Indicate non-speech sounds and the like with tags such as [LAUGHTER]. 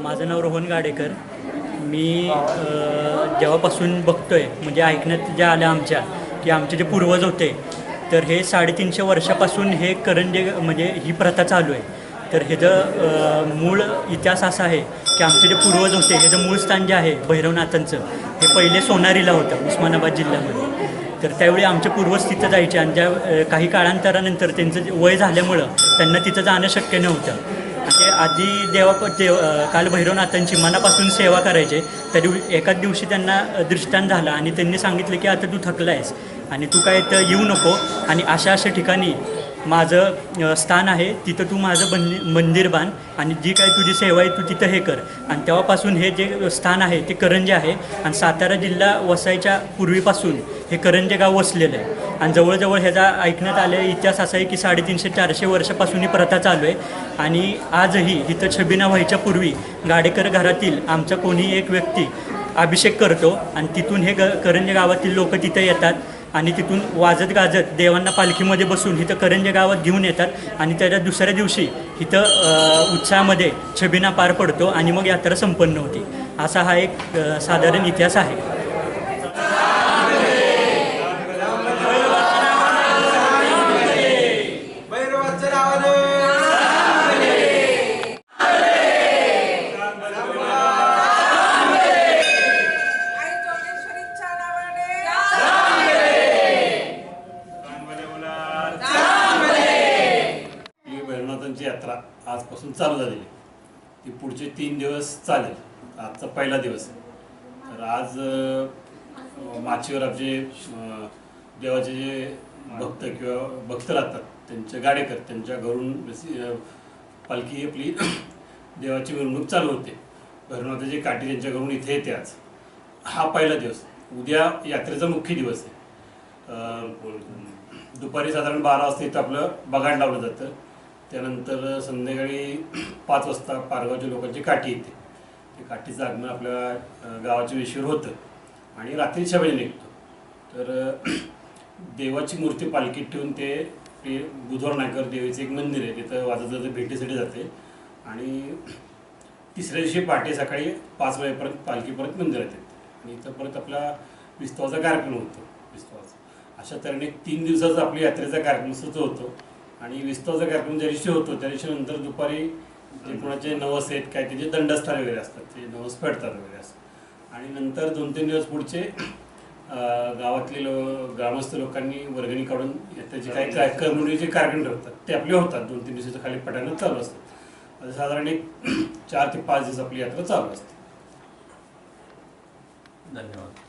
माझं नाव रोहन गाडेकर. मी जेव्हापासून बघतोय म्हणजे ऐकण्यात ज्या आल्या आमच्या की आमचे जे पूर्वज होते तर हे साडेतीनशे वर्षापासून हे करंजे म्हणजे ही प्रथा चालू आहे. तर ह्याचं मूळ इतिहास असा आहे की आमचे जे पूर्वज होते ह्याचं मूळ स्थान जे आहे भैरवनाथांचं हे पहिले सोनारीला होतं उस्मानाबाद जिल्ह्यामध्ये. तर त्यावेळी आमचे पूर्वज तिथं जायचे आणि ज्या काही काळांतरानंतर त्यांचं जे वय झाल्यामुळं त्यांना तिथं जाणं शक्य नव्हतं. आणि आधी देवा देव काल भैरवनाथांची मनापासून सेवा करायचे तरी एकाच दिवशी त्यांना दृष्टांत झाला आणि त्यांनी सांगितलं की आता तू थकला आहेस आणि तू काय इथं येऊ नको आणि अशा अशा ठिकाणी माझं स्थान आहे तिथं तू माझं बंदी मंदिर बांध आणि जी काय तुझी सेवा आहे तू तिथं हे कर. आणि तेव्हापासून हे जे स्थान आहे ते करंजे आहे. आणि सातारा जिल्हा वसायच्या पूर्वीपासून हे करंजे गाव वसलेलं आहे. आणि जवळजवळ ह्याचा ऐकण्यात आले इतिहास असा आहे की साडेतीनशे चारशे वर्षापासून ही प्रथा चालू आहे. आणि आजही इथं छबिना व्हायच्या पूर्वी गाडेकर घरातील आमचा कोणी एक व्यक्ती अभिषेक करतो आणि तिथून हे ग करंजे गावातील लोक तिथं येतात आणि तिथून वाजत गाजत देवांना पालखीमध्ये बसून इथं करंजे गावात घेऊन येतात आणि त्याच्या दुसऱ्या दिवशी इथं उत्साहामध्ये छबिना पार पडतो आणि मग यात्रा संपन्न होती. असा हा एक साधारण इतिहास आहे. यात्रा आजपासून चालू झालेली आहे. ती पुढचे तीन दिवस चालेल. आजचा पहिला दिवस आहे. तर आज माचीवर आपले देवाचे जे भक्त किंवा भक्त राहतात त्यांच्या गाडेकर त्यांच्या घरून पालखी आपली [CLEARS THROAT] देवाची मिरवणूक चालू होते. भैरवनाथाची काठी त्यांच्या घरून इथे येते आज. हा पहिला दिवस उद्या यात्रेचा मुख्य दिवस आहे. दुपारी साधारण बारा वाजता इथं आपलं बगाड लावलं जातं. त्यानंतर संध्याकाळी [CLEARS THROAT] पाच वाजता पारगावच्या लोकांची काठी येते. ते काठीचं आगमन आपल्या गावाच्या वेशीवर होतं आणि रात्री शबरी निघतो. तर [CLEARS THROAT] देवाची मूर्ती पालखीत ठेवून ते बुधवार नायकर देवीचं एक मंदिर आहे तिथं वाजत जातं भेटीसाठी जाते. आणि [CLEARS THROAT] तिसऱ्या दिवशी पहाटे सकाळी पाच वाजेपर्यंत पालखी परत मंदिरात येते. आणि इथं परत आपला विस्तवाचा कार्यक्रम होतो विस्तवाचा. अशा तऱ्हेने तीन दिवसाचा आपल्या यात्रेचा कार्यक्रम सुद्धा होतो. आणि विस्तवाचा कार्यक्रम ज्या दिवशी होतो त्या दिवशी नंतर दुपारी जे कोणाचे नवस आहेत काय त्याचे दंडस्थान वगैरे असतात ते नवस फेडतात वगैरे असं. आणि नंतर दोन तीन दिवस पुढचे गावातले लो ग्रामस्थ लोकांनी वर्गणी काढून त्याचे काही काय करमणुकीचे कार्यक्रम ठेवतात ते आपले होतात. दोन तीन दिवसाच्या खाली पटानं चालू असतात साधारण एक चार ते पाच दिवस आपली यात्रा चालू असते. धन्यवाद.